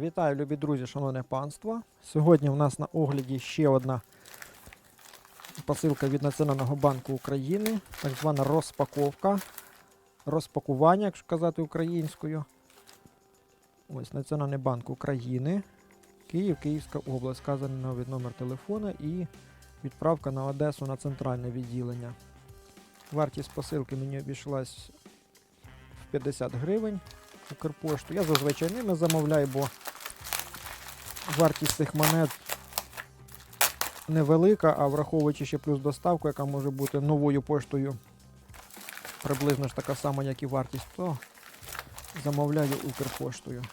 Вітаю, любі друзі, шановне панство. Сьогодні у нас на огляді ще одна посилка від Національного банку України, так звана розпаковка. Розпакування, якщо казати українською. Ось Національний банк України. Київ, Київська область. Вказаний новий номер телефона і відправка на Одесу на центральне відділення. Вартість посилки мені обійшлась в 50 гривень. Укрпошту. Я зазвичай ними замовляю, бо вартість цих монет невелика, а враховуючи ще плюс доставку, яка може бути новою поштою приблизно ж така сама, як і вартість, то замовляю Укрпоштою.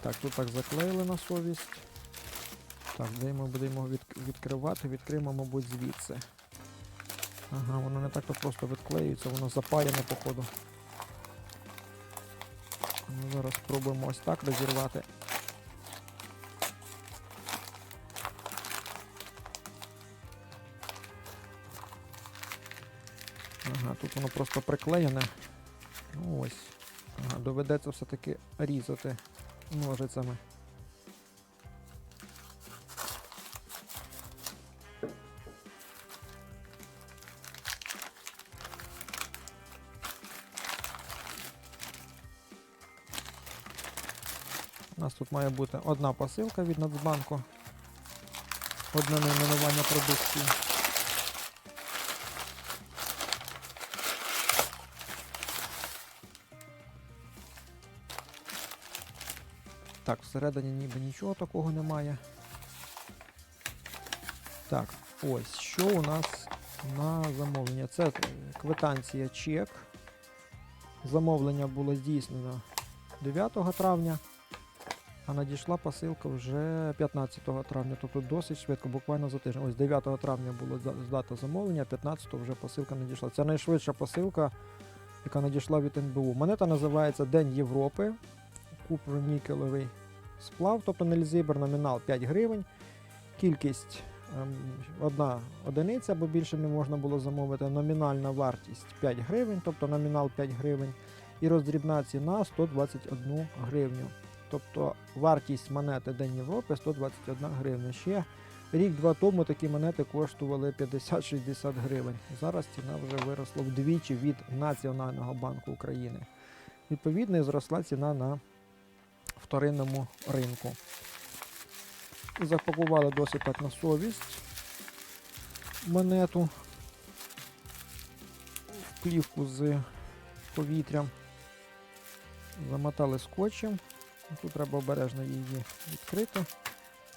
Так, тут так заклеїли на совість. Так, де ми будемо відкривати? Відкриємо, мабуть, звідси. Ага, воно не так то просто відклеюється, воно запаяне, походу. Ну, зараз спробуємо ось так розірвати. Ага, тут воно просто приклеєне. Ну ось. Ага, доведеться все-таки різати ножицями. Нас тут має бути одна посилка від Нацбанку. Одне найменування продукції. Так, всередині ніби нічого такого немає. Так, ось що у нас на замовлення. Це квитанція чек. Замовлення було здійснено 9 травня, а надійшла посилка вже 15 травня, тобто досить швидко, буквально за тиждень. Ось 9 травня було здата замовлення, 15 вже посилка надійшла. Це найшвидша посилка, яка надійшла від НБУ. Монета називається День Європи. Купро-нікелевий сплав, тобто нельзибер, номінал 5 гривень. Кількість ем, одна одиниця, бо більше не можна було замовити. Номінальна вартість 5 гривень, тобто номінал 5 гривень. І роздрібна ціна 121 гривню. Тобто вартість монети День Європи 121 гривня. Ще рік-два тому такі монети коштували 50-60 гривень. Зараз ціна вже виросла вдвічі від Національного банку України. Відповідно, і зросла ціна на вторинному ринку. Запакували досить так на совість монету в плівку з повітрям. Замотали скотчем. Тут треба обережно її відкрити.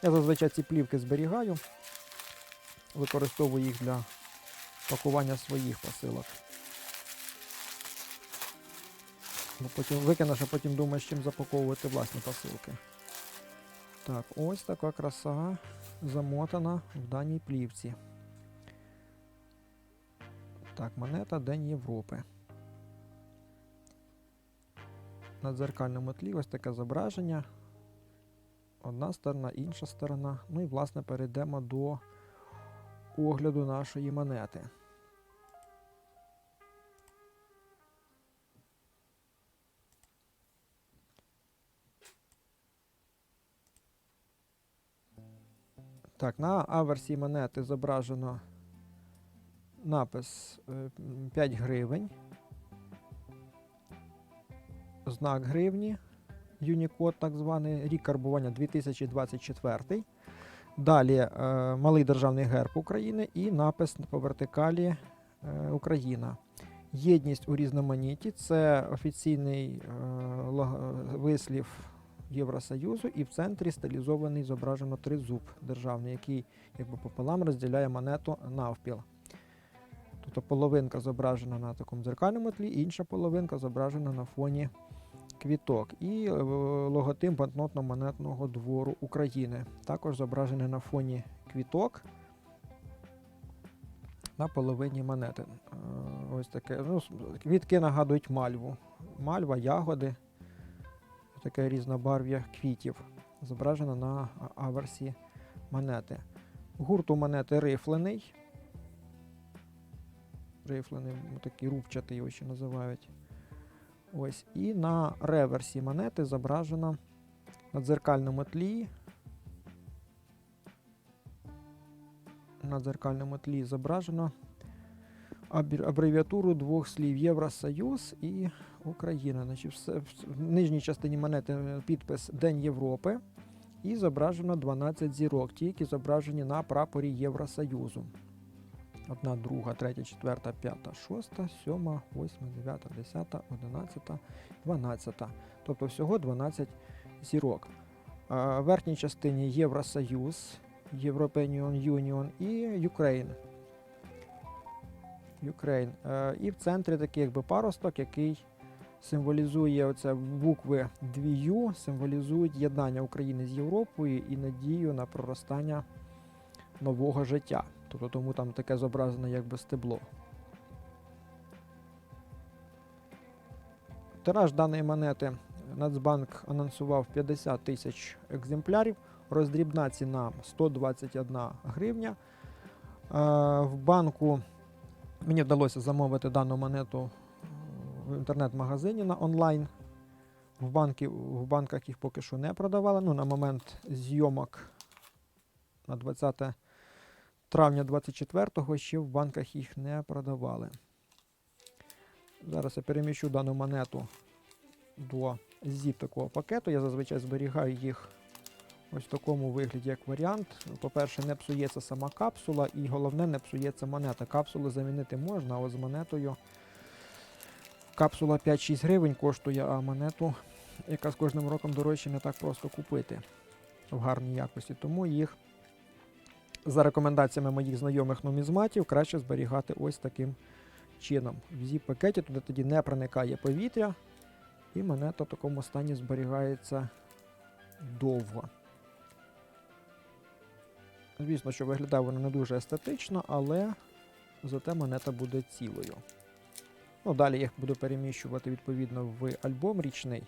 Я зазвичай ці плівки зберігаю, використовую їх для пакування своїх посилок. Бо потім викинеш, а потім думаєш, чим запаковувати власні посилки. Так, ось така краса замотана в даній плівці. Так, монета День Європи. На дзеркальному тлі ось таке зображення. Одна сторона, інша сторона. Ну і, власне, перейдемо до огляду нашої монети. Так, на аверсі монети зображено напис е, 5 гривень. Знак гривні. Юнікод, так званий, рік карбування 2024. Далі е, малий державний герб України і напис по вертикалі е, Україна. Єдність у різноманітті це офіційний е, вислів Євросоюзу, і в центрі стилізований зображено тризуб державний, який якби пополам розділяє монету навпіл. Тобто половинка зображена на такому дзеркальному тлі, інша половинка зображена на фоні квіток. І е, логотип банкнотно-монетного двору України. Також зображений на фоні квіток на половині монети. Е, Ось таке. Ну, квітки нагадують мальву. Мальва, ягоди, таке різнобарв'я квітів. Зображено на аверсі монети. Гурт у монети рифлений. Рифлений, ну, такий рубчатий його ще називають. Ось. І на реверсі монети зображено на дзеркальному тлі. На дзеркальному тлі зображено абревіатуру двох слів Євросоюз і Україна. Значить, все, в- в нижній частині монети е, підпис День Європи. І зображено 12 зірок, ті, які зображені на прапорі Євросоюзу. Одна, друга, третя, четверта, п'ята, шоста, сьома, восьма, дев'ята, десята, одинадцята, дванадцята. Тобто всього 12 зірок. В верхній частині Євросоюз, European Union і Ukraine. Ukraine. І в центрі такий якби паросток, який символізує оце букви 2U, символізують єднання України з Європою і надію на проростання нового життя. Тобто тому там таке зображене якби стебло. Тираж даної монети Нацбанк анонсував 50 тисяч екземплярів. Роздрібна ціна 121 гривня. Е, В банку мені вдалося замовити дану монету в інтернет-магазині на онлайн. В, банки, в банках їх поки що не продавали. Ну, на момент зйомок на 20 травня 24-го ще в банках їх не продавали. Зараз я переміщу дану монету до zip такого пакету. Я зазвичай зберігаю їх ось в такому вигляді, як варіант. По-перше, не псується сама капсула, і головне, не псується монета. Капсулу замінити можна, а з монетою капсула 5-6 гривень коштує, а монету, яка з кожним роком дорожче, не так просто купити в гарній якості. Тому їх за рекомендаціями моїх знайомих нумізматів краще зберігати ось таким чином. В зіп-пакеті туди тоді не проникає повітря, і монета в такому стані зберігається довго. Звісно, що виглядає вона не дуже естетично, але зате монета буде цілою. Ну, далі я їх буду переміщувати відповідно в альбом річний.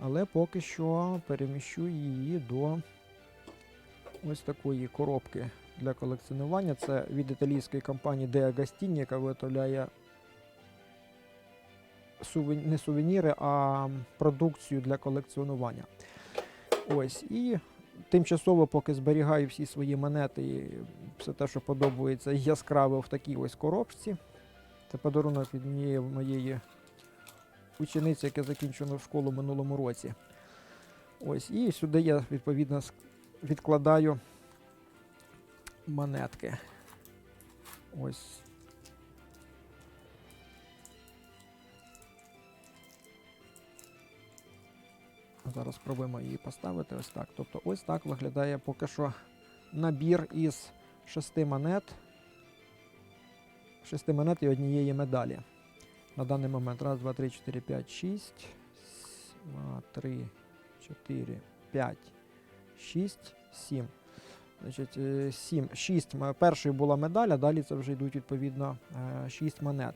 Але поки що переміщу її до ось такої коробки для колекціонування. Це від італійської компанії De Agostini, яка виготовляє не сувеніри, а продукцію для колекціонування. Ось. І тимчасово, поки зберігаю всі свої монети і все те, що подобається, яскраве в такій ось коробці. Це подарунок від однієї моєї учениці, яка закінчила школу минулому році. Ось, і сюди я відповідно відкладаю монетки. Ось. Зараз спробуємо її поставити ось так. Тобто ось так виглядає поки що набір із шести монет. Шести монет і однієї медалі. На даний момент. Раз, два, три, чотири, п'ять, шість. Два, три, чотири, п'ять, шість, сім. Значить, е, сім. Шість. м- Першою була медаль, а далі це вже йдуть відповідно е, шість монет.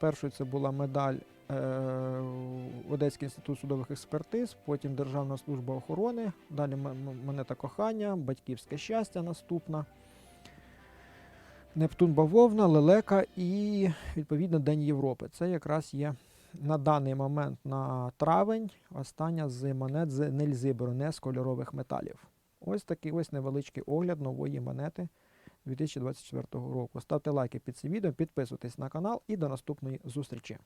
Першою це була медаль е, Одеський інститут судових експертиз, потім Державна служба охорони, далі монета кохання, батьківське щастя наступна. Нептун Бавовна, Лелека і відповідно День Європи. Це якраз є на даний момент на травень остання з монет з нельзи не з кольорових металів. Ось такий ось невеличкий огляд нової монети 2024 року. Ставте лайки під цим відео, підписуйтесь на канал і до наступної зустрічі.